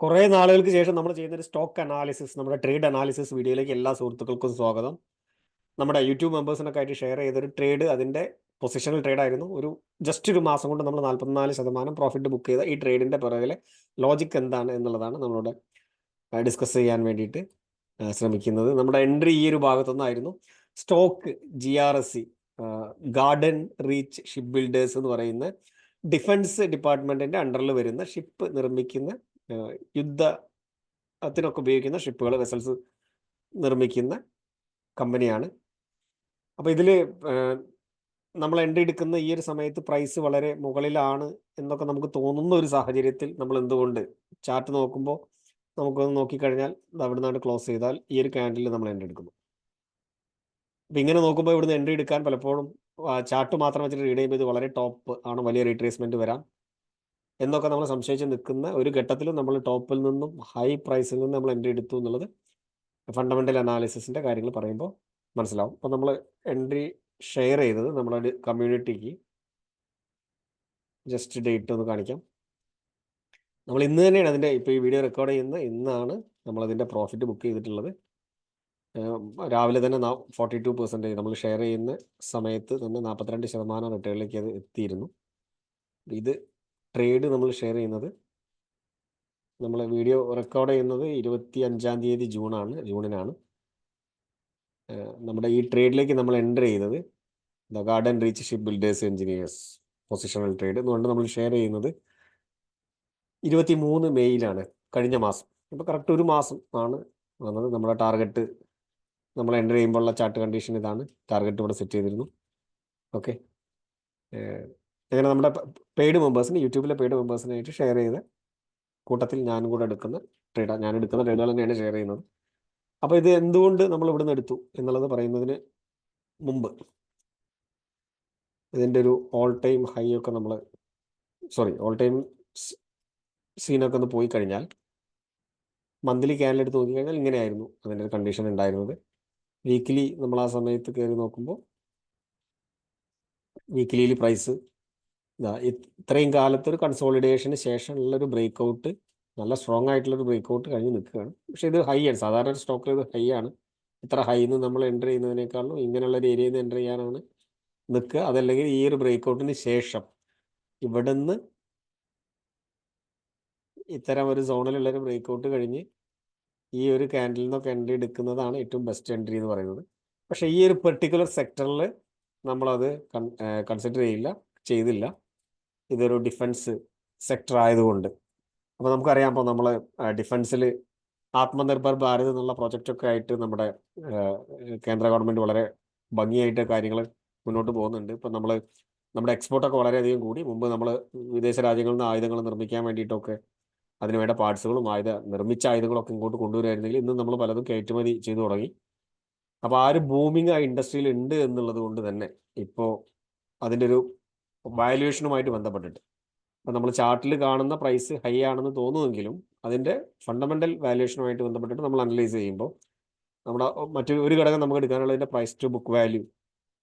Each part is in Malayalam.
കുറേ നാളുകൾക്ക് ശേഷം നമ്മൾ ചെയ്യുന്ന ഒരു സ്റ്റോക്ക് അനാലിസിസ് നമ്മുടെ ട്രേഡ് അനാലിസിസ് വീഡിയോയിലേക്ക് എല്ലാ സുഹൃത്തുക്കൾക്കും സ്വാഗതം. നമ്മുടെ യൂട്യൂബ് മെമ്പേഴ്സിനൊക്കെ ആയിട്ട് ഷെയർ ചെയ്തൊരു ട്രേഡ് അതിന്റെ പൊസിഷണൽ ട്രേഡ് ആയിരുന്നു. ഒരു ജസ്റ്റ് ഒരു മാസം കൊണ്ട് നമ്മൾ നാൽപ്പത്തിനാല് ശതമാനം പ്രോഫിറ്റ് ബുക്ക് ചെയ്ത ഈ ട്രേഡിന്റെ പിറകിലെ ലോജിക് എന്താണ് എന്നുള്ളതാണ് നമ്മളോട് ഡിസ്കസ് ചെയ്യാൻ വേണ്ടിയിട്ട് ശ്രമിക്കുന്നത്. നമ്മുടെ എൻട്രി ഈ ഒരു ഭാഗത്തുനിന്നായിരുന്നു. Stock G R S C Garden Reach Shipbuilders എന്ന് പറയുന്ന ഡിഫൻസ് ഡിപ്പാർട്ട്മെന്റിന്റെ അണ്ടറിൽ വരുന്ന ഷിപ്പ് നിർമ്മിക്കുന്ന യുദ്ധത്തിനൊക്കെ ഉപയോഗിക്കുന്ന ഷിപ്പുകൾ വെസൽസ് നിർമ്മിക്കുന്ന കമ്പനിയാണ്. അപ്പോൾ ഇതിൽ നമ്മൾ എൻട്രി എടുക്കുന്ന ഈ ഒരു സമയത്ത് പ്രൈസ് വളരെ മുകളിലാണ് എന്നൊക്കെ നമുക്ക് തോന്നുന്ന ഒരു സാഹചര്യത്തിൽ നമ്മൾ എന്തുകൊണ്ട് ചാർട്ട് നോക്കുമ്പോൾ നമുക്കൊന്ന് നോക്കിക്കഴിഞ്ഞാൽ അവിടെ നിന്നാണ് ക്ലോസ് ചെയ്താൽ ഈ ഒരു ക്യാൻഡിൽ നമ്മൾ എൻട്രി എടുക്കുന്നു. അപ്പം ഇങ്ങനെ നോക്കുമ്പോൾ ഇവിടുന്ന് എൻട്രി എടുക്കാൻ പലപ്പോഴും ചാർട്ട് മാത്രം വെച്ചിട്ട് റീഡ് ചെയ്യുമ്പോൾ ഇത് വളരെ ടോപ്പ് ആണ് വലിയ റീട്രേസ്മെന്റ് വരാം. എന്നൊക്കെ നമ്മൾ സംശയിച്ച് നിൽക്കുന്ന ഒരു ഘട്ടത്തിലും നമ്മൾ ടോപ്പിൽ നിന്നും ഹൈ പ്രൈസിൽ നിന്നും നമ്മൾ എൻട്രി എടുത്തു എന്നുള്ളത് ഫണ്ടമെന്റൽ അനാലിസിസിന്റെ കാര്യങ്ങൾ പറയുമ്പോൾ മനസ്സിലാവും. അപ്പോൾ നമ്മൾ എൻട്രി ഷെയർ ചെയ്തത് നമ്മുടെ കമ്മ്യൂണിറ്റിക്ക് ജസ്റ്റ് ഡേറ്റ് ഒന്ന് കാണിക്കാം. നമ്മൾ ഇന്ന് തന്നെയാണ് അതിന്റെ ഇപ്പോൾ ഈ വീഡിയോ റെക്കോർഡ് ചെയ്യുന്ന ഇന്നാണ് നമ്മളതിന്റെ പ്രോഫിറ്റ് ബുക്ക് ചെയ്തിട്ടുള്ളത്. രാവിലെ തന്നെ ഫോർട്ടി ടു പെർസെന്റേജ് നമ്മൾ ഷെയർ ചെയ്യുന്ന സമയത്ത് തന്നെ നാൽപ്പത്തിരണ്ട് ശതമാനം റിട്ടേണിലേക്ക് അത് എത്തിയിരുന്നു. ഇത് ട്രേഡ് നമ്മൾ ഷെയർ ചെയ്യുന്നത്. നമ്മൾ വീഡിയോ റെക്കോർഡ് ചെയ്യുന്നത് ഇരുപത്തി അഞ്ചാം തീയതി ജൂണാണ് ജൂണിനാണ് നമ്മുടെ ഈ ട്രേഡിലേക്ക് നമ്മൾ എന്റർ ചെയ്തത് the Garden Reach Shipbuilders Engineers positional trade എന്നുകൊണ്ട് നമ്മൾ ഷെയർ ചെയ്യുന്നത് ഇരുപത്തി മൂന്ന് മെയ്യിലാണ് കഴിഞ്ഞ മാസം. ഇപ്പോൾ കറക്റ്റ് ഒരു മാസം ആണ് വന്നത്. നമ്മുടെ ടാർഗറ്റ് നമ്മൾ എന്റർ ചെയ്യുമ്പോഴുള്ള ചാർട്ട് കണ്ടീഷൻ ഇതാണ്. ടാർഗറ്റ് ഇവിടെ സെറ്റ് ചെയ്തിരുന്നു. ഓക്കെ അങ്ങനെ നമ്മുടെ പെയ്ഡ് മെമ്പേഴ്സിന് യൂട്യൂബിലെ പെയ്ഡ് മെമ്പേഴ്സിനായിട്ട് ഷെയർ ചെയ്ത് കൂട്ടത്തിൽ ഞാനും കൂടെ എടുക്കുന്ന ട്രേഡാണ് ഞാൻ എടുക്കുന്ന ട്രേഡുകൾ തന്നെയാണ് ഷെയർ ചെയ്യുന്നത്. അപ്പോൾ ഇത് എന്തുകൊണ്ട് നമ്മൾ ഇവിടുന്ന് എടുത്തു എന്നുള്ളത് പറയുന്നതിന് മുമ്പ്. ഇതിന്റെ ഒരു ഓൾ ടൈം ഹൈ ഒക്കെ നമ്മൾ സോറി ഓൾ ടൈം സീനൊക്കെ ഒന്ന് പോയി കഴിഞ്ഞാൽ മന്ത്ലി ക്യാനൽ എടുത്ത് നോക്കിക്കഴിഞ്ഞാൽ ഇങ്ങനെയായിരുന്നു അതിന്റെ ഒരു കണ്ടീഷൻ ഉണ്ടായിരുന്നത്. വീക്കിലി നമ്മൾ ആ സമയത്ത് കയറി നോക്കുമ്പോൾ വീക്കിലിയിൽ പ്രൈസ് ഇത്രയും കാലത്ത് ഒരു കൺസോളിഡേഷന് ശേഷമുള്ള ഒരു ബ്രേക്ക് ഔട്ട് നല്ല സ്ട്രോങ് ആയിട്ടുള്ള ഒരു ബ്രേക്ക് ഔട്ട് കഴിഞ്ഞ് നിൽക്കുകയാണ്. പക്ഷേ ഇത് ഹൈ ആണ്. സാധാരണ ഒരു സ്റ്റോക്കിൽ ഇത് ഹൈ ആണ്. ഇത്ര ഹൈ നിന്ന് നമ്മൾ എന്റർ ചെയ്യുന്നതിനേക്കാളും ഇങ്ങനെയുള്ള ഒരു ഏരിയയിൽ നിന്ന് എന്റർ ചെയ്യാനാണ് നിൽക്കുക. അതല്ലെങ്കിൽ ഈ ഒരു ബ്രേക്ക് ഔട്ടിന് ശേഷം ഇവിടുന്ന് ഇത്തരം ഒരു സോണിലുള്ള ഒരു ബ്രേക്ക് ഔട്ട് കഴിഞ്ഞ് ഈ ഒരു ക്യാൻഡിൽ നിന്നൊക്കെ എൻട്രി എടുക്കുന്നതാണ് ഏറ്റവും ബെസ്റ്റ് എൻട്രി എന്ന് പറയുന്നത്. പക്ഷേ ഈ ഒരു പെർട്ടിക്കുലർ സെക്ടറിൽ നമ്മളത് കൺസിഡർ ചെയ്യില്ല ചെയ്തില്ല. ഇതൊരു ഡിഫൻസ് സെക്ടർ ആയതുകൊണ്ട്. അപ്പോൾ നമുക്കറിയാം അപ്പോൾ നമ്മൾ ഡിഫൻസിൽ ആത്മനിർഭർ ഭാരത് എന്നുള്ള പ്രൊജക്റ്റൊക്കെ ആയിട്ട് നമ്മുടെ കേന്ദ്ര ഗവൺമെന്റ് വളരെ ഭംഗിയായിട്ട് കാര്യങ്ങൾ മുന്നോട്ട് പോകുന്നുണ്ട്. ഇപ്പം നമ്മൾ നമ്മുടെ എക്സ്പോർട്ടൊക്കെ വളരെയധികം കൂടി. മുമ്പ് നമ്മൾ വിദേശ രാജ്യങ്ങളിൽ നിന്ന് ആയുധങ്ങൾ നിർമ്മിക്കാൻ വേണ്ടിയിട്ടൊക്കെ അതിനുവേണ്ട പാർട്സുകളും ആയുധ നിർമ്മിച്ച ആയുധങ്ങളൊക്കെ ഇങ്ങോട്ട് കൊണ്ടുവരുമായിരുന്നെങ്കിൽ ഇന്ന് നമ്മൾ പലതും കയറ്റുമതി ചെയ്തു തുടങ്ങി. അപ്പോൾ ആ ഒരു ബൂമിങ് ആ ഇൻഡസ്ട്രിയിൽ ഉണ്ട് എന്നുള്ളത് കൊണ്ട് തന്നെ ഇപ്പോൾ അതിന്റെ ഒരു വാല്യുവേഷനുമായിട്ട് ബന്ധപ്പെട്ടിട്ട്. അപ്പോൾ നമ്മൾ ചാർട്ടിൽ കാണുന്ന പ്രൈസ് ഹൈ ആണെന്ന് തോന്നുമെങ്കിലും അതിന്റെ ഫണ്ടമെന്റൽ വാല്യുവേഷനുമായിട്ട് ബന്ധപ്പെട്ടിട്ട് നമ്മൾ അനലൈസ് ചെയ്യുമ്പോൾ നമ്മുടെ മറ്റൊരു ഒരു ഘടകം നമുക്ക് എടുക്കാനുള്ളതിന്റെ പ്രൈസ് ടു ബുക്ക് വാല്യൂ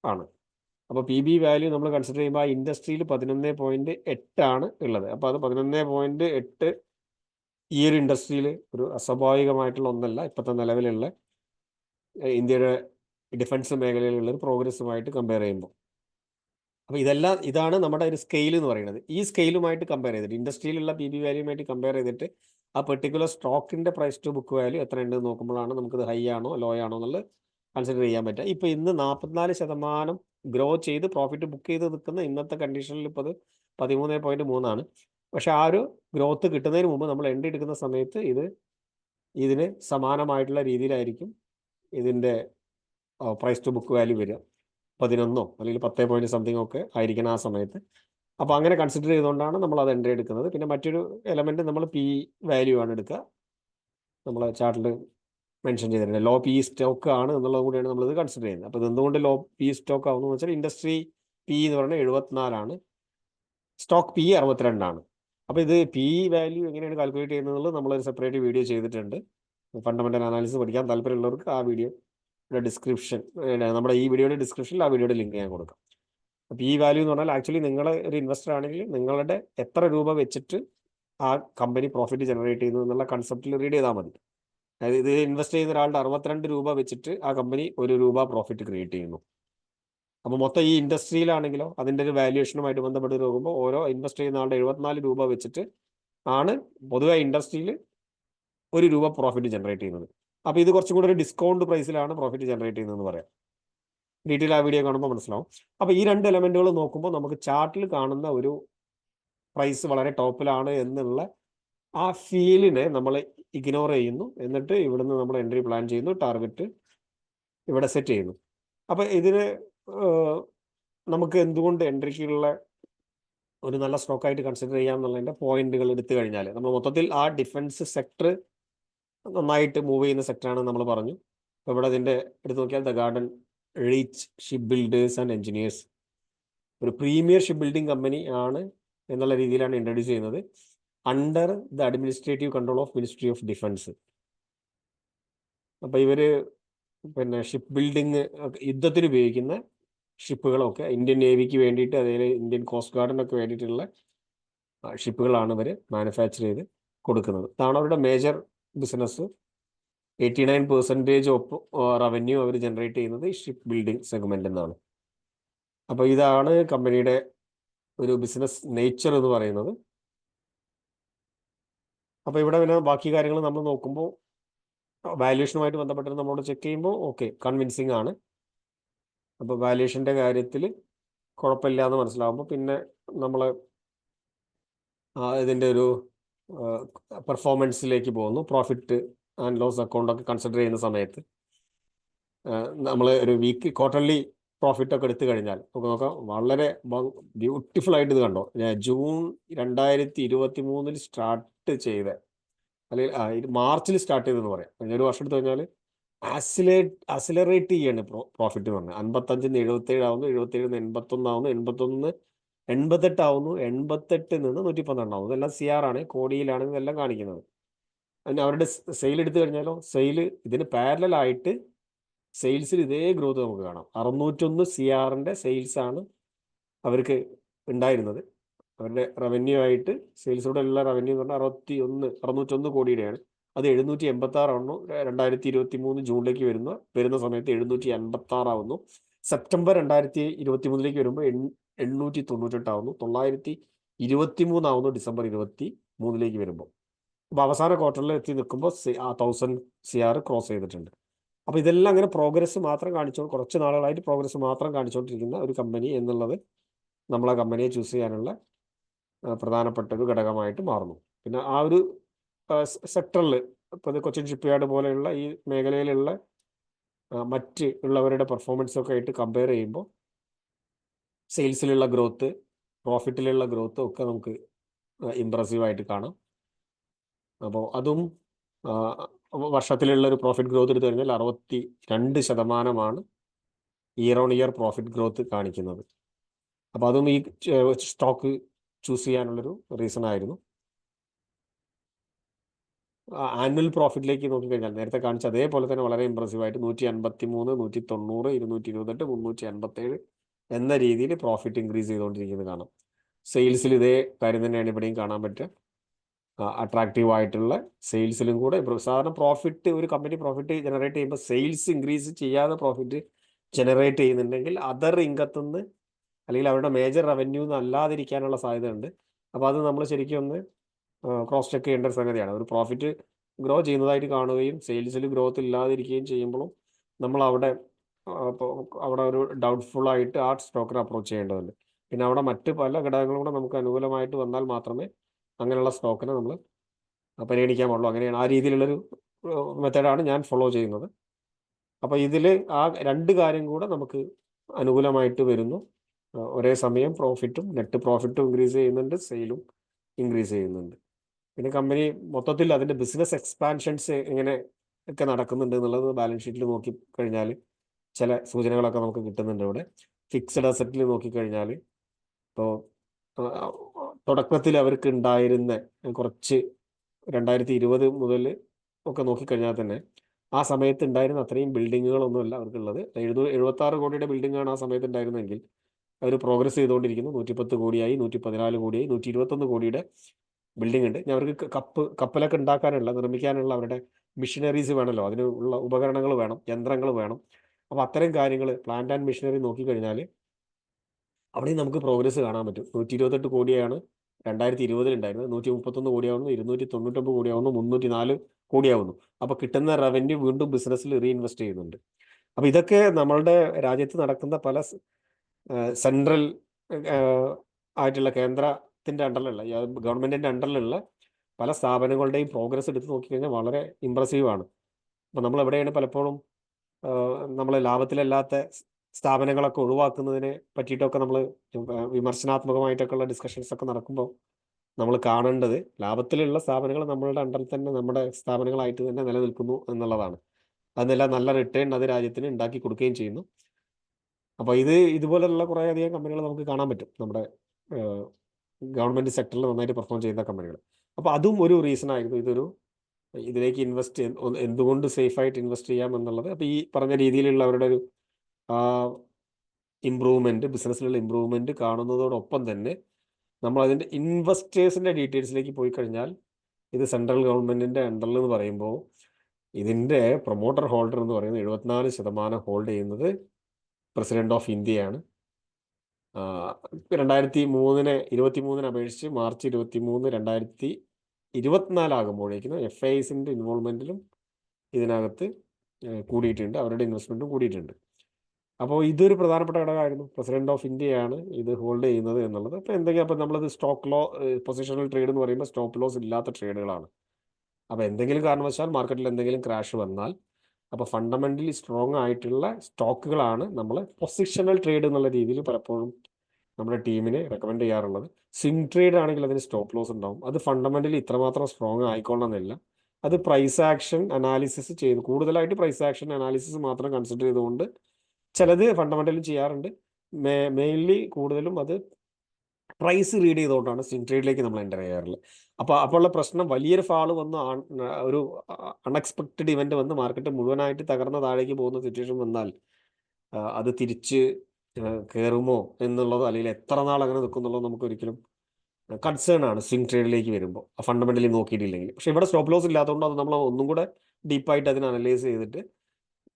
ആണ്. അപ്പോൾ പി ബി വാല്യൂ നമ്മൾ കൺസിഡർ ചെയ്യുമ്പോൾ ആ ഇൻഡസ്ട്രിയിൽ പതിനൊന്ന് പോയിന്റ് എട്ടാണ് ഉള്ളത്. അപ്പോൾ അത് പതിനൊന്ന് പോയിന്റ് എട്ട് ഈ ഒരു ഇൻഡസ്ട്രിയിൽ ഒരു അസ്വാഭാവികമായിട്ടുള്ള ഒന്നല്ല ഇപ്പോഴത്തെ നിലവിലുള്ള ഇന്ത്യയുടെ ഡിഫൻസ് മേഖലയിലുള്ള ഒരു പ്രോഗ്രസ്സുമായിട്ട് കമ്പയർ ചെയ്യുമ്പോൾ. അപ്പോൾ ഇതെല്ലാം ഇതാണ് നമ്മുടെ ഒരു സ്കെയിൽ എന്ന് പറയുന്നത്. ഈ സ്കെയിലുമായിട്ട് കമ്പയർ ചെയ്തിട്ട് ഇൻഡസ്ട്രിയിലുള്ള പി ബി വാല്യൂമായിട്ട് കമ്പയർ ചെയ്തിട്ട് ആ പെർട്ടിക്കുലർ സ്റ്റോക്കിന്റെ പ്രൈസ് ടു ബുക്ക് വാല്യൂ എത്ര ഉണ്ട് നോക്കുമ്പോഴാണ് നമുക്കിത് ഹൈ ആണോ ലോ ആണോ എന്നുള്ളത് കൺസിഡർ ചെയ്യാൻ പറ്റുക. ഇപ്പോൾ ഇന്ന് നാൽപ്പത്തിനാല് ശതമാനം ഗ്രോ ചെയ്ത് പ്രോഫിറ്റ് ബുക്ക് ചെയ്ത് നിൽക്കുന്ന ഇന്നത്തെ കണ്ടീഷനിൽ ഇപ്പോൾ അത് പതിമൂന്ന് പോയിന്റ് മൂന്നാണ് പക്ഷെ ആ ഒരു ഗ്രോത്ത് കിട്ടുന്നതിന് മുമ്പ് നമ്മൾ എൻട്രി എടുക്കുന്ന സമയത്ത് ഇത് ഇതിന് സമാനമായിട്ടുള്ള രീതിയിലായിരിക്കും ഇതിന്റെ പ്രൈസ് ടു ബുക്ക് വാല്യൂ വരിക. പതിനൊന്നോ അല്ലെങ്കിൽ പത്തേ പോയിന്റ് സംതിങ് ഒക്കെ ആയിരിക്കണം ആ സമയത്ത്. അപ്പോൾ അങ്ങനെ കൺസിഡർ ചെയ്തുകൊണ്ടാണ് നമ്മൾ അത് എൻട്രി എടുക്കുന്നത്. പിന്നെ മറ്റൊരു എലമെന്റ് നമ്മൾ പി വാല്യൂ ആണ് എടുക്കുക. നമ്മൾ ചാർട്ടിൽ മെൻഷൻ ചെയ്തിട്ടുണ്ട്. ലോ പി സ്റ്റോക്ക് ആണ് എന്നുള്ളത് കൂടിയാണ് നമ്മളിത് കൺസിഡർ ചെയ്യുന്നത്. അപ്പോൾ എന്തുകൊണ്ട് ലോ പി സ്റ്റോക്ക് ആവുന്നു വെച്ചാൽ ഇൻഡസ്ട്രി പി എന്ന് പറയുന്നത് എഴുപത്തിനാലാണ് സ്റ്റോക്ക് പി അറുപത്തിരണ്ടാണ് അപ്പോൾ ഇത് പി വാല്യൂ എങ്ങനെയാണ് കാൽക്കുലേറ്റ് ചെയ്യുന്നത് നമ്മളൊരു സെപ്പറേറ്റ് വീഡിയോ ചെയ്തിട്ടുണ്ട്. ഫണ്ടമെന്റൽ അനാലിസിസ് പഠിക്കാൻ താല്പര്യമുള്ളവർക്ക് ആ വീഡിയോ ഡിസ്ക്രിപ്ഷൻ നമ്മുടെ ഈ വീഡിയോയുടെ ഡിസ്ക്രിപ്ഷനിൽ ആ വീഡിയോയുടെ ലിങ്ക് ഞാൻ കൊടുക്കാം. അപ്പോൾ ഈ വാല്യൂ എന്ന് പറഞ്ഞാൽ ആക്ച്വലി നിങ്ങൾ ഒരു ഇൻവെസ്റ്റർ ആണെങ്കിൽ നിങ്ങളുടെ എത്ര രൂപ വെച്ചിട്ട് ആ കമ്പനി പ്രോഫിറ്റ് ജനറേറ്റ് ചെയ്യുന്നു എന്നുള്ള കൺസെപ്റ്റിൽ റീഡ് ചെയ്താൽ മതി. അതായത് ഇത് ഇൻവെസ്റ്റ് ചെയ്യുന്ന ഒരാളുടെ അറുപത്തിരണ്ട് രൂപ വെച്ചിട്ട് ആ കമ്പനി ഒരു രൂപ പ്രോഫിറ്റ് ക്രിയേറ്റ് ചെയ്യുന്നു. അപ്പോൾ മൊത്തം ഈ ഇൻഡസ്ട്രിയിലാണെങ്കിലോ അതിന്റെ ഒരു വാല്യുവേഷനുമായിട്ട് ബന്ധപ്പെട്ട് നോക്കുമ്പോൾ ഓരോ ഇൻവെസ്റ്റ് ചെയ്യുന്ന ആളുടെ എഴുപത്തിനാല് രൂപ വെച്ചിട്ട് ആണ് പൊതുവെ ഇൻഡസ്ട്രിയിൽ ഒരു രൂപ പ്രോഫിറ്റ് ജനറേറ്റ് ചെയ്യുന്നത്. അപ്പോൾ ഇത് കുറച്ചും കൂടെ ഒരു ഡിസ്കൗണ്ട് പ്രൈസിലാണ് പ്രോഫിറ്റ് ജനറേറ്റ് ചെയ്യുന്നതെന്ന് പറയാം. ഡീറ്റെയിൽ ആ വീഡിയോ കാണുമ്പോൾ മനസ്സിലാവും. അപ്പോൾ ഈ രണ്ട് എലമെന്റുകൾ നോക്കുമ്പോൾ നമുക്ക് ചാർട്ടിൽ കാണുന്ന ഒരു പ്രൈസ് വളരെ ടോപ്പിലാണ് എന്നുള്ള ആ ഫീലിനെ നമ്മൾ ഇഗ്നോർ ചെയ്യുന്നു. എന്നിട്ട് ഇവിടുന്ന് നമ്മൾ എൻട്രി പ്ലാൻ ചെയ്യുന്നു ടാർഗറ്റ് ഇവിടെ സെറ്റ് ചെയ്യുന്നു. അപ്പോൾ ഇതിന് നമുക്ക് എന്തുകൊണ്ട് എൻട്രിക്കുള്ള ഒരു നല്ല സ്റ്റോക്കായിട്ട് കൺസിഡർ ചെയ്യാം എന്നുള്ളതിന്റെ പോയിന്റുകൾ എടുത്തു കഴിഞ്ഞാൽ നമ്മൾ മൊത്തത്തിൽ ആ ഡിഫൻസ് സെക്ടർ നന്നായിട്ട് മൂവ് ചെയ്യുന്ന സെക്ടറാണ് നമ്മൾ പറഞ്ഞു. അപ്പോൾ ഇവിടെ അതിന്റെ എടുത്ത് നോക്കിയാൽ the garden reach ship builders and engineers ഒരു പ്രീമിയർ ഷിപ്പ് ബിൽഡിംഗ് കമ്പനി ആണ് എന്നുള്ള രീതിയിലാണ് ഇൻട്രൊഡ്യൂസ് ചെയ്യുന്നത്. Under the administrative control of ministry of defence അപ്പോൾ ഇവർ പിന്നെ ഷിപ്പ് ബിൽഡിംഗ് യുദ്ധത്തിന് ഉപയോഗിക്കുന്ന ഷിപ്പുകളൊക്കെ ഇന്ത്യൻ നേവിക്ക് വേണ്ടിയിട്ട് അതേപോലെ ഇന്ത്യൻ കോസ്റ്റ് ഗാർഡിനൊക്കെ വേണ്ടിയിട്ടുള്ള ഷിപ്പുകളാണ് ഇവർ മാനുഫാക്ചർ ചെയ്ത് കൊടുക്കുന്നത്. അതാണ് അവരുടെ major business eighty nine percentage of revenue our generate ചെയ്യുന്നത് ഷിപ്പ് ബിൽഡിംഗ് സെഗ്മെന്റ് എന്നാണ്. അപ്പോൾ ഇതാണ് കമ്പനിയുടെ ഒരു ബിസിനസ് നേച്ചർ എന്ന് പറയുന്നത്. അപ്പോൾ ഇവിടെ പിന്നെ ബാക്കി കാര്യങ്ങൾ നമ്മൾ നോക്കുമ്പോൾ വാല്യുവേഷനുമായിട്ട് ബന്ധപ്പെട്ട് നമ്മളോട് ചെക്ക് ചെയ്യുമ്പോൾ ഓക്കെ കൺവിൻസിങ് ആണ്. അപ്പോൾ വാല്യുവേഷന്റെ കാര്യത്തിൽ കുഴപ്പമില്ല എന്ന് മനസ്സിലാവുമ്പോൾ പിന്നെ നമ്മൾ ഇതിന്റെ ഒരു പെർഫോമൻസിലേക്ക് പോകുന്നു. പ്രോഫിറ്റ് ആൻഡ് ലോസ് അക്കൗണ്ട് ഒക്കെ കൺസിഡർ ചെയ്യുന്ന സമയത്ത് നമ്മൾ ഒരു വീക്ക് ക്വാർട്ടർലി പ്രോഫിറ്റ് ഒക്കെ എടുത്തു കഴിഞ്ഞാൽ നമുക്ക് നോക്കാം വളരെ ബ്യൂട്ടിഫുൾ ആയിട്ട് ഇത് കണ്ടോ? ജൂൺ രണ്ടായിരത്തി ഇരുപത്തി മൂന്നിൽ സ്റ്റാർട്ട് ചെയ്ത അല്ലെങ്കിൽ മാർച്ചിൽ സ്റ്റാർട്ട് ചെയ്തെന്ന് പറയാം. ഒരു വർഷം എടുത്തു കഴിഞ്ഞാൽ ആസിലേറ്റ് അസിലറേറ്റ് ചെയ്യാണ് പ്രോഫിറ്റ് എന്ന് പറഞ്ഞാൽ അൻപത്തഞ്ചിൽ നിന്ന് എഴുപത്തേഴ് ആവുന്നു എഴുപത്തേഴിൽ നിന്ന് എൺപത്തൊന്നാവുന്നു എൺപത്തൊന്ന് എൺപത്തെട്ട് ആവുന്നു എൺപത്തെട്ടിൽ നിന്ന് നൂറ്റി പന്ത്രണ്ടാവുന്നു ഇതെല്ലാം സി ആർ ആണ് കോടിയിലാണ് ഇതെല്ലാം കാണിക്കുന്നത്. അതിന് അവരുടെ സെയിൽ എടുത്തു കഴിഞ്ഞാലോ? സെയിൽ ഇതിന് പാരലായിട്ട് സെയിൽസിൽ ഇതേ ഗ്രോത്ത് നമുക്ക് കാണാം. അറുന്നൂറ്റൊന്ന് സി ആറിന്റെ സെയിൽസാണ് അവർക്ക് ഉണ്ടായിരുന്നത്. അവരുടെ റവന്യൂ ആയിട്ട് സെയിൽസിലൂടെ ഉള്ള റവന്യൂ എന്ന് പറഞ്ഞാൽ അറുപത്തി ഒന്ന് അറുന്നൂറ്റൊന്ന് കോടിയുടെയാണ്. അത് എഴുന്നൂറ്റി എൺപത്തി ആറാവുന്നു രണ്ടായിരത്തി ഇരുപത്തി മൂന്ന് ജൂണിലേക്ക് വരുന്ന വരുന്ന സമയത്ത് എഴുന്നൂറ്റി എൺപത്തി ആറാവുന്നു സെപ്റ്റംബർ രണ്ടായിരത്തി ഇരുപത്തി മൂന്നിലേക്ക് വരുമ്പോൾ എണ്ണൂറ്റി തൊണ്ണൂറ്റെട്ടാവുന്നു തൊള്ളായിരത്തി ഇരുപത്തി മൂന്നാവുന്നു ഡിസംബർ ഇരുപത്തി മൂന്നിലേക്ക് വരുമ്പോൾ. അപ്പോൾ അവസാന ക്വാർട്ടറിൽ എത്തി നിൽക്കുമ്പോൾ ആ തൗസൻഡ് സി ആർ ക്രോസ് ചെയ്തിട്ടുണ്ട്. അപ്പോൾ ഇതെല്ലാം അങ്ങനെ പ്രോഗ്രസ് മാത്രം കാണിച്ചോ കുറച്ച് നാളുകളായിട്ട് പ്രോഗ്രസ് മാത്രം കാണിച്ചുകൊണ്ടിരിക്കുന്ന ഒരു കമ്പനി എന്നുള്ളത് നമ്മളെ കമ്പനിയെ ചൂസ് ചെയ്യാനുള്ള പ്രധാനപ്പെട്ട ഒരു ഘടകമായിട്ട് മാറുന്നു. പിന്നെ ആ ഒരു സെക്ടറിൽ ഇപ്പോൾ കൊച്ചിൻ ഷിപ്പ്യാർഡ് പോലെയുള്ള ഈ മേഖലയിലുള്ള മറ്റ് ഉള്ളവരുടെ പെർഫോമൻസ് ഒക്കെ ആയിട്ട് കമ്പയർ ചെയ്യുമ്പോൾ സെയിൽസിലുള്ള ഗ്രോത്ത് പ്രോഫിറ്റിലുള്ള ഗ്രോത്ത് ഒക്കെ നമുക്ക് ഇമ്പ്രസീവ് ആയിട്ട് കാണാം. അപ്പോൾ അതും വർഷത്തിലുള്ള ഒരു പ്രോഫിറ്റ് ഗ്രോത്ത് എടുത്തു കഴിഞ്ഞാൽ അറുപത്തി രണ്ട് ശതമാനമാണ് year on year profit growth കാണിക്കുന്നത്. അപ്പോൾ അതും ഈ സ്റ്റോക്ക് ചൂസ് ചെയ്യാനുള്ളൊരു റീസൺ ആയിരുന്നു. ആനുവൽ പ്രോഫിറ്റിലേക്ക് നോക്കിക്കഴിഞ്ഞാൽ നേരത്തെ കാണിച്ച അതേപോലെ തന്നെ വളരെ ഇമ്പ്രസീവ് ആയിട്ട് നൂറ്റി അൻപത്തി മൂന്ന് നൂറ്റി തൊണ്ണൂറ് ഇരുന്നൂറ്റി ഇരുപത്തെട്ട് മുന്നൂറ്റി അൻപത്തേഴ് എന്ന രീതിയിൽ പ്രോഫിറ്റ് ഇൻക്രീസ് ചെയ്തുകൊണ്ടിരിക്കുന്നത് കാണാം. സെയിൽസിൽ ഇതേ കാര്യം തന്നെയാണ് ഇവിടെയും കാണാൻ പറ്റുക. അട്രാക്റ്റീവ് ആയിട്ടുള്ള സെയിൽസിലും കൂടെ സാധാരണ പ്രോഫിറ്റ് ഒരു കമ്പനി പ്രോഫിറ്റ് ജനറേറ്റ് ചെയ്യുമ്പോൾ സെയിൽസ് ഇൻക്രീസ് ചെയ്യാതെ പ്രോഫിറ്റ് ജനറേറ്റ് ചെയ്യുന്നുണ്ടെങ്കിൽ അതർ ഇൻകത്തുനിന്ന് അല്ലെങ്കിൽ അവരുടെ മേജർ റവന്യൂ അല്ലാതിരിക്കാനുള്ള സാധ്യതയുണ്ട്. അപ്പോൾ അത് നമ്മൾ ശരിക്കും ഒന്ന് ക്രോസ് ചെക്ക് ചെയ്യേണ്ട ഒരു സംഗതിയാണ്. ഒരു പ്രോഫിറ്റ് ഗ്രോ ചെയ്യുന്നതായിട്ട് കാണുകയും സെയിൽസിൽ ഗ്രോത്ത് ഇല്ലാതിരിക്കുകയും ചെയ്യുമ്പോഴും നമ്മൾ അവിടെ ഇപ്പൊ അവിടെ ഒരു ഡൗട്ട്ഫുൾ ആയിട്ട് ആ സ്റ്റോക്കിനെ അപ്രോച്ച് ചെയ്യേണ്ടതുണ്ട്. പിന്നെ അവിടെ മറ്റ് പല ഘടകങ്ങളും കൂടെ നമുക്ക് അനുകൂലമായിട്ട് വന്നാൽ മാത്രമേ അങ്ങനെയുള്ള സ്റ്റോക്കിനെ നമ്മൾ പരിഗണിക്കാൻ പാടുള്ളൂ. അങ്ങനെയാണ്. ആ രീതിയിലുള്ളൊരു മെത്തേഡാണ് ഞാൻ ഫോളോ ചെയ്യുന്നത്. അപ്പോൾ ഇതിൽ ആ രണ്ട് കാര്യം കൂടെ നമുക്ക് അനുകൂലമായിട്ട് വരുന്നു. ഒരേ സമയം പ്രോഫിറ്റും നെറ്റ് പ്രോഫിറ്റും ഇൻക്രീസ് ചെയ്യുന്നുണ്ട് സെയിലും ഇൻക്രീസ് ചെയ്യുന്നുണ്ട്. പിന്നെ കമ്പനി മൊത്തത്തിൽ അതിന്റെ ബിസിനസ് എക്സ്പാൻഷൻസ് എങ്ങനെ ഒക്കെ നടക്കുന്നുണ്ട് എന്നുള്ളത് ബാലൻസ് ഷീറ്റിൽ നോക്കി കഴിഞ്ഞാൽ ചില സൂചനകളൊക്കെ നമുക്ക് കിട്ടുന്നുണ്ട് ഇവിടെ. ഫിക്സഡ് അസറ്റിൽ നോക്കിക്കഴിഞ്ഞാൽ ഇപ്പോൾ തുടക്കത്തിൽ അവർക്ക് ഉണ്ടായിരുന്ന കുറച്ച് രണ്ടായിരത്തി ഇരുപത് മുതൽ ഒക്കെ നോക്കിക്കഴിഞ്ഞാൽ തന്നെ ആ സമയത്ത് ഉണ്ടായിരുന്ന അത്രയും ബിൽഡിങ്ങുകളൊന്നുമല്ല അവർക്കുള്ളത്. എഴുന്നൂ എഴുപത്തി ആറ് കോടിയുടെ ബിൽഡിങ്ങാണ് ആ സമയത്ത് ഉണ്ടായിരുന്നെങ്കിൽ അവർ പ്രോഗ്രസ് ചെയ്തുകൊണ്ടിരിക്കുന്നു. നൂറ്റിപ്പത്ത് കോടിയായി നൂറ്റി പതിനാല് കോടിയായി നൂറ്റി ഇരുപത്തൊന്ന് കോടിയുടെ ബിൽഡിംഗ് ഉണ്ട് ഞാൻ അവർക്ക് കപ്പ് കപ്പലൊക്കെ ഉണ്ടാക്കാനുള്ള നിർമ്മിക്കാനുള്ള അവരുടെ മിഷനറീസ് വേണമല്ലോ. അതിനുള്ള ഉപകരണങ്ങൾ വേണം യന്ത്രങ്ങൾ വേണം. അപ്പോൾ അത്തരം കാര്യങ്ങൾ പ്ലാന്റ് ആൻഡ് മെഷീനറി നോക്കിക്കഴിഞ്ഞാൽ അവിടെയും നമുക്ക് പ്രോഗ്രസ് കാണാൻ പറ്റും. നൂറ്റി ഇരുപത്തെട്ട് കോടിയാണ് രണ്ടായിരത്തി ഇരുപതിൽ ഉണ്ടായിരുന്നത്. നൂറ്റി മുപ്പത്തൊന്ന് കോടിയാവുന്നു ഇരുന്നൂറ്റി തൊണ്ണൂറ്റൊമ്പത് കോടിയാവുന്നു മുന്നൂറ്റി നാല് കോടിയാവുന്നു. അപ്പോൾ കിട്ടുന്ന റവന്യൂ വീണ്ടും ബിസിനസ്സിൽ റീഇൻവെസ്റ്റ് ചെയ്യുന്നുണ്ട്. അപ്പോൾ ഇതൊക്കെ നമ്മളുടെ രാജ്യത്ത് നടക്കുന്ന പല സെൻട്രൽ ആയിട്ടുള്ള കേന്ദ്രത്തിന്റെ അണ്ടറിലുള്ള ഗവൺമെന്റിന്റെ അണ്ടറിലുള്ള പല സ്ഥാപനങ്ങളുടെയും പ്രോഗ്രസ് എടുത്ത് നോക്കിക്കഴിഞ്ഞാൽ വളരെ ഇമ്പ്രസീവ് ആണ്. അപ്പോൾ നമ്മൾ എവിടെയാണ് പലപ്പോഴും നമ്മൾ ലാഭത്തിലല്ലാത്ത സ്ഥാപനങ്ങളൊക്കെ ഒഴിവാക്കുന്നതിനെ പറ്റിയിട്ടൊക്കെ നമ്മൾ വിമർശനാത്മകമായിട്ടൊക്കെയുള്ള ഡിസ്കഷൻസ് ഒക്കെ നടക്കുമ്പോൾ നമ്മൾ കാണേണ്ടത് ലാഭത്തിലുള്ള സ്ഥാപനങ്ങൾ നമ്മളുടെ അണ്ടർ തന്നെ നമ്മുടെ സ്ഥാപനങ്ങളായിട്ട് തന്നെ നിലനിൽക്കുന്നു എന്നുള്ളതാണ്. അതിനെല്ലാം നല്ല റിട്ടേൺ അത് രാജ്യത്തിന് ഉണ്ടാക്കി കൊടുക്കുകയും ചെയ്യുന്നു. അപ്പോൾ ഇത് ഇതുപോലെയുള്ള കുറേയധികം കമ്പനികൾ നമുക്ക് കാണാൻ പറ്റും. നമ്മുടെ ഗവൺമെന്റ് സെക്ടറിൽ നന്നായിട്ട് പെർഫോം ചെയ്യുന്ന കമ്പനികൾ അപ്പോൾ അതും ഒരു റീസൺ ആയിരുന്നു ഇതൊരു ഇതിലേക്ക് ഇൻവെസ്റ്റ് എന്തുകൊണ്ട് സേഫ് ആയിട്ട് ഇൻവെസ്റ്റ് ചെയ്യാം എന്നുള്ളത്. അപ്പോൾ ഈ പറഞ്ഞ രീതിയിലുള്ള അവരുടെ ഒരു ഇമ്പ്രൂവ്മെന്റ് ബിസിനസ്സിലുള്ള ഇമ്പ്രൂവ്മെന്റ് കാണുന്നതോടൊപ്പം തന്നെ നമ്മൾ അതിന്റെ ഇൻവെസ്റ്റേഴ്സിന്റെ ഡീറ്റെയിൽസിലേക്ക് പോയി കഴിഞ്ഞാൽ ഇത് സെൻട്രൽ ഗവൺമെന്റിന്റെ അണ്ടറിൽ എന്ന് പറയുമ്പോൾ ഇതിന്റെ പ്രൊമോട്ടർ ഹോൾഡർ എന്ന് പറയുന്നത് എഴുപത്തിനാല് ശതമാനം ഹോൾഡ് ചെയ്യുന്നത് പ്രസിഡന്റ് ഓഫ് ഇന്ത്യയാണ് രണ്ടായിരത്തി മൂന്നിന് ഇരുപത്തി മൂന്നിന് അപേക്ഷിച്ച് മാർച്ച് ഇരുപത്തി മൂന്ന് രണ്ടായിരത്തി ഇരുപത്തിനാലാകുമ്പോഴേക്കും എഫ് ഐസിന്റെ ഇൻവോൾവ്മെന്റിലും ഇതിനകത്ത് കൂടിയിട്ടുണ്ട്. അവരുടെ ഇൻവെസ്റ്റ്മെന്റും കൂടിയിട്ടുണ്ട്. അപ്പോൾ ഇതൊരു പ്രധാനപ്പെട്ട ഘടകമായിരുന്നു. പ്രസിഡന്റ് ഓഫ് ഇന്ത്യയാണ് ഇത് ഹോൾഡ് ചെയ്യുന്നത് എന്നുള്ളത്. അപ്പോൾ എന്തെങ്കിലും അപ്പോൾ നമ്മളത് സ്റ്റോക്ക് ലോ പൊസിഷണൽ ട്രേഡ് എന്ന് പറയുമ്പോൾ സ്റ്റോപ്പ് ലോസ് ഇല്ലാത്ത ട്രേഡുകളാണ് അപ്പോൾ എന്തെങ്കിലും കാരണവശാൽ മാർക്കറ്റിൽ എന്തെങ്കിലും ക്രാഷ് വന്നാൽ അപ്പോൾ ഫണ്ടമെന്റലി സ്ട്രോങ് ആയിട്ടുള്ള സ്റ്റോക്കുകളാണ് നമ്മൾ പൊസിഷണൽ ട്രേഡ് എന്നുള്ള രീതിയിൽ പലപ്പോഴും നമ്മുടെ ടീമിന് റെക്കമെൻഡ് ചെയ്യാറുള്ളത്. സിം ട്രേഡ് ആണെങ്കിൽ അതിന് സ്റ്റോപ്പ് ലോസ് ഉണ്ടാവും. അത് ഫണ്ടമെന്റലി ഇത്രമാത്രം സ്ട്രോങ് ആയിക്കൊള്ളണമെന്നില്ല. അത് പ്രൈസ് ആക്ഷൻ അനാലിസിസ് ചെയ്ത് കൂടുതലായിട്ട് പ്രൈസ് ആക്ഷൻ അനാലിസിസ് മാത്രം കൺസിഡർ ചെയ്തുകൊണ്ട് ചിലത് ഫണ്ടമെന്റലി ചെയ്യാറുണ്ട്. മെയിൻലി കൂടുതലും അത് പ്രൈസ് റീഡ് ചെയ്തുകൊണ്ടാണ് സിം ട്രേഡിലേക്ക് നമ്മൾ എന്റർ ചെയ്യാറുള്ളത്. അപ്പോൾ ഉള്ള പ്രശ്നം വലിയൊരു ഫാൾ വന്ന് ഒരു അൺഎക്സ്പെക്റ്റഡ് ഇവന്റ് വന്ന് മാർക്കറ്റ് മുഴുവനായിട്ട് തകർന്ന താഴേക്ക് പോകുന്ന സിറ്റുവേഷൻ വന്നാൽ അത് തിരിച്ച് കയറുമോ എന്നുള്ളതോ അല്ലെങ്കിൽ എത്ര നാൾ അങ്ങനെ നിൽക്കുന്നുള്ളതോ നമുക്ക് ഒരിക്കലും കൺസേൺ ആണ് സ്വിംഗ് ട്രേഡിലേക്ക് വരുമ്പോൾ ഫണ്ടമെന്റലി നോക്കിയിട്ടില്ലെങ്കിൽ. പക്ഷെ ഇവിടെ സ്റ്റോപ്പ് ലോസ് ഇല്ലാത്തതുകൊണ്ട് അത് നമ്മൾ ഒന്നും കൂടെ ഡീപ്പായിട്ട് അതിനെ അനലൈസ് ചെയ്തിട്ട്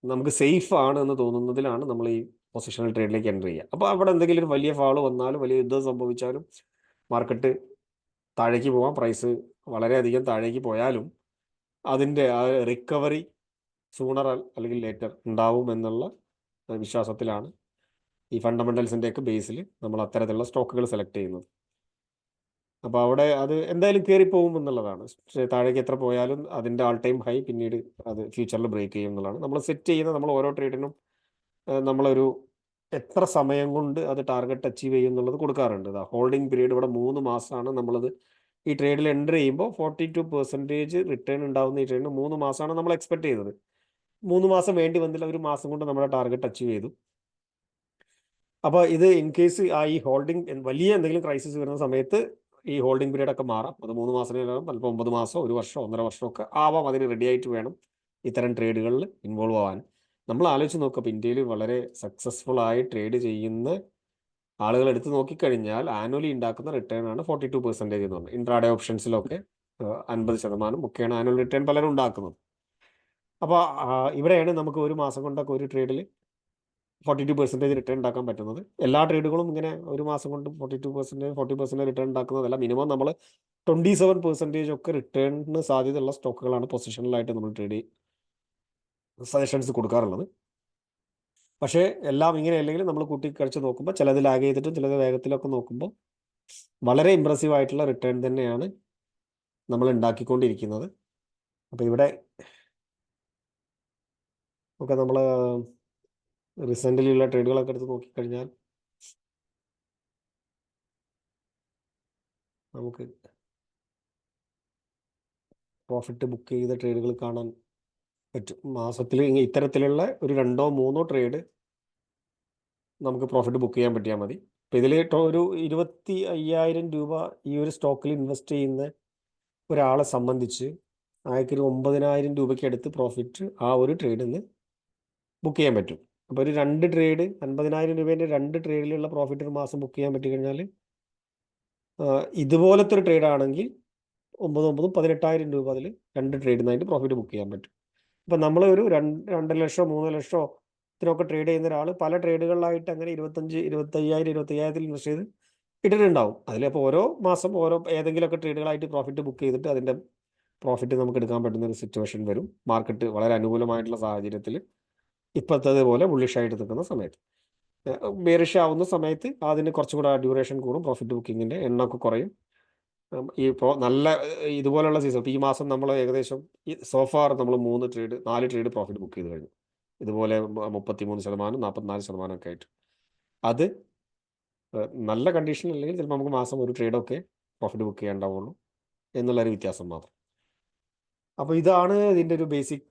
നമുക്ക് സേഫ് ആണ് എന്ന് തോന്നുന്നതിലാണ് നമ്മൾ ഈ പൊസിഷണൽ ട്രേഡിലേക്ക് എന്റർ ചെയ്യുക. അപ്പോൾ അവിടെ എന്തെങ്കിലും ഒരു വലിയ ഫാൾ വന്നാലും വലിയ യുദ്ധം സംഭവിച്ചാലും മാർക്കറ്റ് താഴേക്ക് പോകാം പ്രൈസ് വളരെയധികം താഴേക്ക് പോയാലും അതിന്റെ ആ റിക്കവറി സൂണർ അല്ലെങ്കിൽ ലേറ്റർ ഉണ്ടാവും എന്നുള്ള വിശ്വാസത്തിലാണ് ഈ ഫണ്ടമെന്റൽസിന്റെയൊക്കെ ബേസിൽ നമ്മൾ അത്തരത്തിലുള്ള സ്റ്റോക്കുകൾ സെലക്ട് ചെയ്യുന്നത്. അപ്പോൾ അവിടെ അത് എന്തായാലും കയറിപ്പോകും എന്നുള്ളതാണ്. താഴേക്ക് എത്ര പോയാലും അതിന്റെ ആൾ ടൈം ഹൈ പിന്നീട് അത് ഫ്യൂച്ചറിൽ ബ്രേക്ക് ചെയ്യും എന്നുള്ളതാണ്. നമ്മൾ സെറ്റ് ചെയ്യുന്ന നമ്മൾ ഓരോ ട്രേഡിനും നമ്മളൊരു എത്ര സമയം കൊണ്ട് അത് ടാർഗറ്റ് അച്ചീവ് ചെയ്യും എന്നുള്ളത് കൊടുക്കാറുണ്ട്. ഹോൾഡിംഗ് പീരീഡ് ഇവിടെ മൂന്ന് മാസമാണ് നമ്മളത് ഈ ട്രേഡിൽ എന്റർ ചെയ്യുമ്പോൾ ഫോർട്ടി ടു പെർസെന്റേജ് റിട്ടേൺ ഉണ്ടാവുന്ന ഈ ട്രേഡിന് മൂന്ന് മാസമാണ് നമ്മൾ എക്സ്പെക്ട് ചെയ്തത് മൂന്ന് മാസം വേണ്ടി വന്നില്ല ഒരു മാസം കൊണ്ട് നമ്മുടെ ടാർഗറ്റ് അച്ചീവ് ചെയ്തു. അപ്പോൾ ഇത് ഇൻ കേസ് ആ ഈ ഹോൾഡിംഗ് വലിയ എന്തെങ്കിലും ക്രൈസിസ് വരുന്ന സമയത്ത് ഈ ഹോൾഡിംഗ് പീരീഡ് ഒക്കെ മാറാം. അത് മൂന്ന് മാസത്തിന് ചിലപ്പോൾ ഒമ്പത് മാസം ഒരു വർഷം ഒന്നര വർഷമൊക്കെ ആവാം. അതിന് റെഡി ആയിട്ട് വേണം ഇത്തരം ട്രേഡുകളിൽ ഇൻവോൾവ് ആവാൻ. നമ്മൾ ആലോചിച്ച് നോക്കുക അപ്പോൾ ഇന്ത്യയിൽ വളരെ സക്സസ്ഫുൾ ആയി ട്രേഡ് ചെയ്യുന്ന ആളുകൾ എടുത്ത് നോക്കിക്കഴിഞ്ഞാൽ ആനുവലി ഉണ്ടാക്കുന്ന റിട്ടേൺ ആണ് ഫോർട്ടി ടു പെർസെന്റേജ് എന്ന് പറഞ്ഞത്. ഇൻട്രാഡേ ഓപ്ഷൻസിലൊക്കെ അൻപത് ശതമാനം ഒക്കെയാണ് ആനുവൽ റിട്ടേൺ പലരും ഉണ്ടാക്കുന്നത്. അപ്പോൾ ഇവിടെയാണ് നമുക്ക് ഒരു മാസം കൊണ്ടൊക്കെ ഒരു ട്രേഡിൽ ഫോർട്ടി ടു പെർസെന്റേജ് റിട്ടേൺ ഉണ്ടാക്കാൻ പറ്റുന്നത്. എല്ലാ ട്രേഡുകളും ഇങ്ങനെ ഒരു മാസം കൊണ്ട് forty two percentage forty percentage return ഉണ്ടാക്കുന്നതല്ല. Minimum നമ്മൾ ട്വന്റി സെവൻ പെർസെന്റേജ് ഒക്കെ റിട്ടേണിന് സാധ്യതയുള്ള സ്റ്റോക്കുകളാണ് പൊസിഷനിലായിട്ട് നമ്മൾ ട്രേഡ് സജഷൻസ് കൊടുക്കാറുള്ളത്. പക്ഷേ എല്ലാം ഇങ്ങനെ അല്ലെങ്കിൽ നമ്മൾ കൂട്ടി കഴിച്ച് നോക്കുമ്പോൾ ചിലത് ലാഗ് ചെയ്തിട്ടും ചിലത് വേഗത്തിലൊക്കെ നോക്കുമ്പോൾ വളരെ ഇമ്പ്രസീവ് ആയിട്ടുള്ള റിട്ടേൺ തന്നെയാണ് നമ്മൾ ഉണ്ടാക്കിക്കൊണ്ടിരിക്കുന്നത്. അപ്പോൾ ഇവിടെ ഒക്കെ നമ്മൾ റീസെന്റ്ലി ഉള്ള ട്രേഡുകളൊക്കെ എടുത്ത് നോക്കിക്കഴിഞ്ഞാൽ നമുക്ക് പ്രോഫിറ്റ് ബുക്ക് ചെയ്ത ട്രേഡുകൾ കാണാൻ പറ്റും. മാസത്തിൽ ഇത്തരത്തിലുള്ള ഒരു രണ്ടോ മൂന്നോ ട്രേഡ് നമുക്ക് പ്രോഫിറ്റ് ബുക്ക് ചെയ്യാൻ പറ്റിയാൽ മതി. അപ്പോൾ ഇതിൽ ഒരു ഇരുപത്തി അയ്യായിരം രൂപ ഈ ഒരു സ്റ്റോക്കിൽ ഇൻവെസ്റ്റ് ചെയ്യുന്ന ഒരാളെ സംബന്ധിച്ച് അയാൾക്ക് ഒമ്പതിനായിരം രൂപയ്ക്ക് അടുത്ത് പ്രോഫിറ്റ് ആ ഒരു ട്രേഡിൽ നിന്ന് ബുക്ക് ചെയ്യാൻ പറ്റും. അപ്പോൾ ഒരു രണ്ട് ട്രേഡ് അൻപതിനായിരം രൂപേന്റെ രണ്ട് ട്രേഡിലുള്ള പ്രോഫിറ്റ് ഒരു മാസം ബുക്ക് ചെയ്യാൻ പറ്റി കഴിഞ്ഞാൽ ഇതുപോലത്തെ ഒരു ട്രേഡ് ആണെങ്കിൽ ഒമ്പത് ഒമ്പതും പതിനെട്ടായിരം രൂപ അതിൽ രണ്ട് ട്രേഡിൽ നിന്നായിട്ട് പ്രോഫിറ്റ് ബുക്ക് ചെയ്യാൻ പറ്റും. ഇപ്പം നമ്മൾ ഒരു രണ്ട് രണ്ട് ലക്ഷമോ മൂന്ന് ലക്ഷമോ ഇതിനൊക്കെ ട്രേഡ് ചെയ്യുന്ന ഒരാൾ പല ട്രേഡുകളിലായിട്ട് അങ്ങനെ ഇരുപത്തഞ്ച് ഇരുപത്തയ്യായിരം ഇരുപത്തയ്യായിരത്തിൽ ഇൻവെസ്റ്റ് ചെയ്ത് ഇട്ടിട്ടുണ്ടാവും. അതിലിപ്പോൾ ഓരോ മാസം ഓരോ ഏതെങ്കിലുമൊക്കെ ട്രേഡുകളായിട്ട് പ്രോഫിറ്റ് ബുക്ക് ചെയ്തിട്ട് അതിന്റെ പ്രോഫിറ്റ് നമുക്ക് എടുക്കാൻ പറ്റുന്ന ഒരു സിറ്റുവേഷൻ വരും. മാർക്കറ്റ് വളരെ അനുകൂലമായിട്ടുള്ള സാഹചര്യത്തിൽ ഇപ്പോഴത്തെ പോലെ ബുള്ളിഷായിട്ട് നിൽക്കുന്ന സമയത്ത്. ബേറിഷ് ആവുന്ന സമയത്ത് അതിന് കുറച്ചും കൂടെ ഡ്യൂറേഷൻ കൂടും പ്രോഫിറ്റ് ബുക്കിങ്ങിന്റെ എണ്ണമൊക്കെ കുറയും. ഈ ഇപ്പോൾ നല്ല ഇതുപോലെയുള്ള സീസൺ ഇപ്പോൾ ഈ മാസം നമ്മൾ ഏകദേശം സോഫാർ നമ്മൾ മൂന്ന് ട്രേഡ് നാല് ട്രേഡ് പ്രോഫിറ്റ് ബുക്ക് ചെയ്ത് കഴിഞ്ഞു. ഇതുപോലെ മുപ്പത്തി മൂന്ന് ശതമാനം നാൽപ്പത്തിനാല് ശതമാനം ഒക്കെ ആയിട്ട്. അത് നല്ല കണ്ടീഷൻ അല്ലെങ്കിൽ ചിലപ്പോൾ നമുക്ക് മാസം ഒരു ട്രേഡൊക്കെ പ്രോഫിറ്റ് ബുക്ക് ചെയ്യാണ്ടാവുള്ളൂ എന്നുള്ളൊരു വ്യത്യാസം മാത്രം. അപ്പോൾ ഇതാണ് ഇതിന്റെ ഒരു ബേസിക്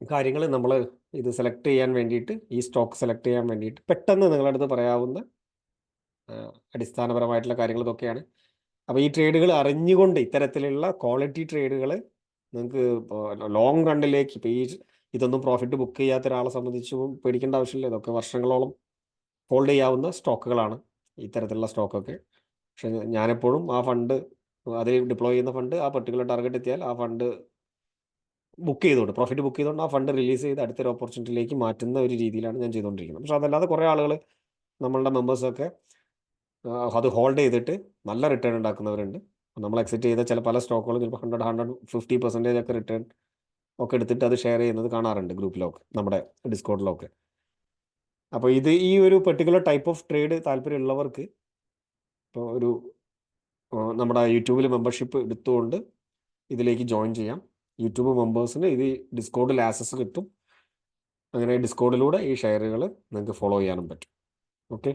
കാര്യങ്ങൾ നമ്മൾ ഇത് സെലക്ട് ചെയ്യാൻ വേണ്ടിയിട്ട് ഈ സ്റ്റോക്ക് സെലക്ട് ചെയ്യാൻ വേണ്ടിയിട്ട് പെട്ടെന്ന് നിങ്ങളുടെ അടുത്ത് പറയാവുന്ന അടിസ്ഥാനപരമായിട്ടുള്ള കാര്യങ്ങൾ ഇതൊക്കെയാണ്. അപ്പോൾ ഈ ട്രേഡുകൾ അറിഞ്ഞുകൊണ്ട് ഇത്തരത്തിലുള്ള ക്വാളിറ്റി ട്രേഡുകൾ നിങ്ങൾക്ക് ലോങ് റണ്ണിലേക്ക് ഇപ്പോൾ ഈ ഇതൊന്നും പ്രോഫിറ്റ് ബുക്ക് ചെയ്യാത്ത ഒരാളെ സംബന്ധിച്ച് പേടിക്കേണ്ട ആവശ്യമില്ല. ഇതൊക്കെ വർഷങ്ങളോളം ഹോൾഡ് ചെയ്യാവുന്ന സ്റ്റോക്കുകളാണ് ഇത്തരത്തിലുള്ള സ്റ്റോക്കൊക്കെ പക്ഷെ ഞാനെപ്പോഴും ആ ഫണ്ട് അതിൽ ഡിപ്ലോയ് ചെയ്യുന്ന ഫണ്ട് ആ പെർട്ടിക്കുലർ ടാർഗറ്റ് എത്തിയാൽ ആ ഫണ്ട് ബുക്ക് ചെയ്തുകൊണ്ട് പ്രോഫിറ്റ് ബുക്ക് ചെയ്തുകൊണ്ട് ആ ഫണ്ട് റിലീസ് ചെയ്ത് അടുത്തൊരു ഓപ്പർച്യൂണിറ്റിയിലേക്ക് മാറ്റുന്ന ഒരു രീതിയിലാണ് ഞാൻ ചെയ്തുകൊണ്ടിരിക്കുന്നത്. പക്ഷെ അതല്ലാതെ കുറേ ആളുകൾ നമ്മളുടെ മെമ്പേഴ്സൊക്കെ അത് ഹോൾഡ് ചെയ്തിട്ട് നല്ല റിട്ടേൺ ഉണ്ടാക്കുന്നവരുണ്ട്. നമ്മൾ എക്സിറ്റ് ചെയ്ത ചില പല സ്റ്റോക്കുകളും ചിലപ്പോൾ ഹൺഡ്രഡ് ഹൺഡ്രഡ് ഫിഫ്റ്റി പെർസെന്റേജ് ഒക്കെ റിട്ടേൺ ഒക്കെ എടുത്തിട്ട് അത് ഷെയർ ചെയ്യുന്നത് കാണാറുണ്ട് ഗ്രൂപ്പിലൊക്കെ നമ്മുടെ ഡിസ്കൗണ്ടിലൊക്കെ അപ്പോൾ ഇത് ഈ ഒരു പെർട്ടിക്കുലർ ടൈപ്പ് ഓഫ് ട്രേഡ് താല്പര്യമുള്ളവർക്ക് ഇപ്പോൾ ഒരു നമ്മുടെ യൂട്യൂബിൽ മെമ്പർഷിപ്പ് എടുത്തുകൊണ്ട് ഇതിലേക്ക് ജോയിൻ ചെയ്യാം. യൂട്യൂബ് മെമ്പേഴ്സിന് ഇത് ഡിസ്കൗണ്ടിൽ ആക്സസ് കിട്ടും. അങ്ങനെ ഡിസ്കൗണ്ടിലൂടെ ഈ ഷെയറുകൾ നിങ്ങൾക്ക് ഫോളോ ചെയ്യാനും പറ്റും. ഓക്കെ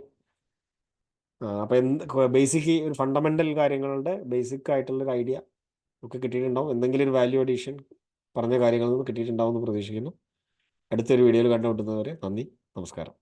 അപ്പോൾ എന്ത് ബേസിക് ഒരു ഫണ്ടമെന്റൽ കാര്യങ്ങളുടെ ബേസിക് ആയിട്ടുള്ളൊരു ഐഡിയ ഒക്കെ കിട്ടിയിട്ടുണ്ടാവും. എന്തെങ്കിലും ഒരു വാല്യൂ അഡീഷൻ പറഞ്ഞ കാര്യങ്ങളിൽ നിന്ന് കിട്ടിയിട്ടുണ്ടാവും എന്ന് പ്രതീക്ഷിക്കുന്നു. അടുത്തൊരു വീഡിയോയിൽ കണ്ടുമുട്ടുന്നവരെ നന്ദി നമസ്കാരം.